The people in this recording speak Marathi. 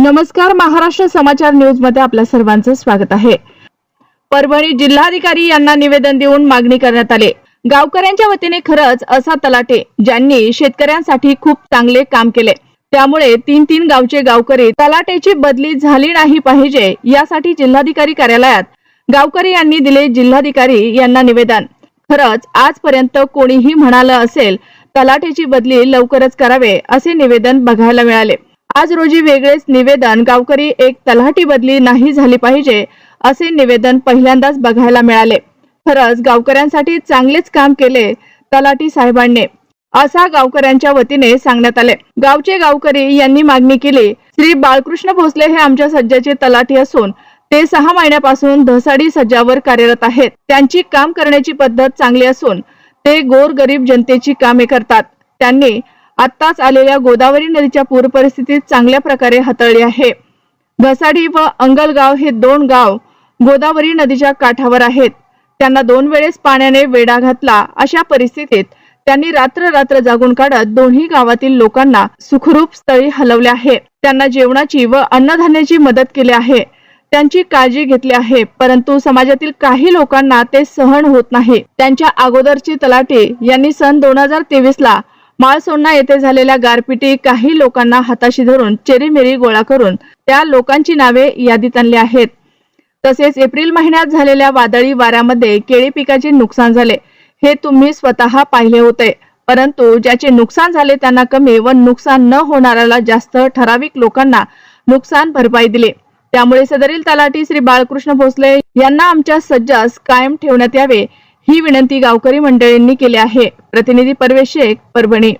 नमस्कार महाराष्ट्र समाचार न्यूजमध्ये आपल्या सर्वांचं स्वागत आहे. परभणी जिल्हाधिकारी यांना निवेदन देऊन मागणी करण्यात आले. गावकऱ्यांच्या वतीने खरंच असा तलाटे ज्यांनी शेतकऱ्यांसाठी खूप चांगले काम केले. त्यामुळे तीन तीन गावचे गावकरी तलाट्याची बदली झाली नाही पाहिजे यासाठी जिल्हाधिकारी कार्यालयात गावकरी यांनी दिले जिल्हाधिकारी यांना निवेदन. खरंच आजपर्यंत कोणीही म्हणालं असेल तलाटेची बदली लवकरच करावे असे निवेदन बघायला मिळाले. आज रोजी वेगळेच निवेदन. गावकरी एक तलाठी बदली नाही झाली पाहिजे असे निवेदन पहिल्यांदाच बघायला मिळाले. खरंच गावकऱ्यांसाठी चांगलेच काम केले तलाठी साहेबांनी. असा गावकऱ्यांच्या वतीने सांगण्यात आले. गावचे गावकरी यांनी मागणी केली श्री बाळकृष्ण भोसले हे आमच्या सज्जाचे तलाठी असून ते सहा महिन्यापासून धसाडी सज्जावर कार्यरत आहेत. त्यांची काम करण्याची पद्धत चांगली असून ते गोर गरीब जनतेची कामे करतात. त्यांनी आत्ताच आलेल्या गोदावरी नदीच्या पूर परिस्थितीत चांगल्या प्रकारे हाताळली आहे. घसाडी व अंगलगाव हे दोन गाव गोदावरी नदीच्या काठावर आहेत. त्यांना दोन वेळेस पाण्याने वेढा घातला. अशा परिस्थितीत त्यांनी रात्र रात्र जागून काढत दोन्ही गावातील लोकांना सुखरूप स्थळी हलवले आहे. त्यांना जेवणाची व अन्नधान्याची मदत केली आहे. त्यांची काळजी घेतली आहे परंतु समाजातील काही लोकांना ते सहन होत नाही. त्यांच्या अगोदरची तलाटे यांनी सन दोन हजार तेवीस ला माळसोंडा येथे झालेल्या गारपिटी काही लोकांना हाताशी धरून चेरीमेरी गोळा करून त्या लोकांची नावे यादीत आणली आहेत. तसेच एप्रिल महिन्यात झालेल्या वादळी वाऱ्यामध्ये केळी पिकाचे नुकसान झाले. हे तुम्ही स्वतः पाहिले होते. परंतु ज्याचे नुकसान झाले त्यांना कमी व नुकसान न होणाऱ्याला जास्त ठराविक लोकांना नुकसान भरपाई दिली. त्यामुळे सदरील तलाठी श्री बाळकृष्ण भोसले यांना आमच्या सज्जास कायम ठेवण्यात यावे. ही विनंती गावकरी मंडळींनी केली आहे. प्रतिनिधी परवेश शेख परभणी.